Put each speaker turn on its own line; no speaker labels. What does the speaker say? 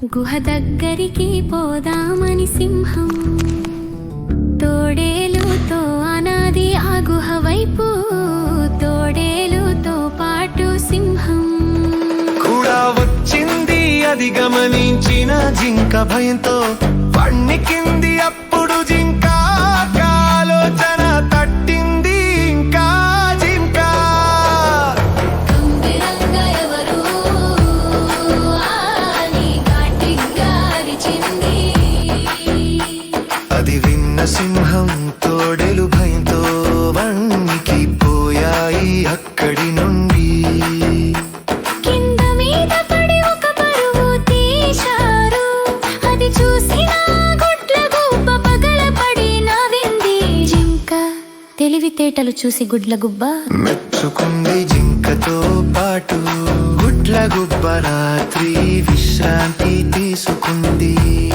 గుహ దగ్గరికి పోదామని సింహం. తోడేలుతో అనాది ఆ గుహ వైపు తోడేలుతో పాటు సింహం.
కూడా వచ్చింది అది గమనించిన జింక భయంతో పండికింది అది విన్న సింహం తోడెలు భయంతో వణికి పోయాయి అక్కడి నుండి.
తెలివితేటలు చూసి గుడ్ల గుబ్బ.
మెచ్చుకుంది జింకతో పాటు గుడ్ల గుబ్బ రాత్రి విశ్రాంతి తీసుకుంది.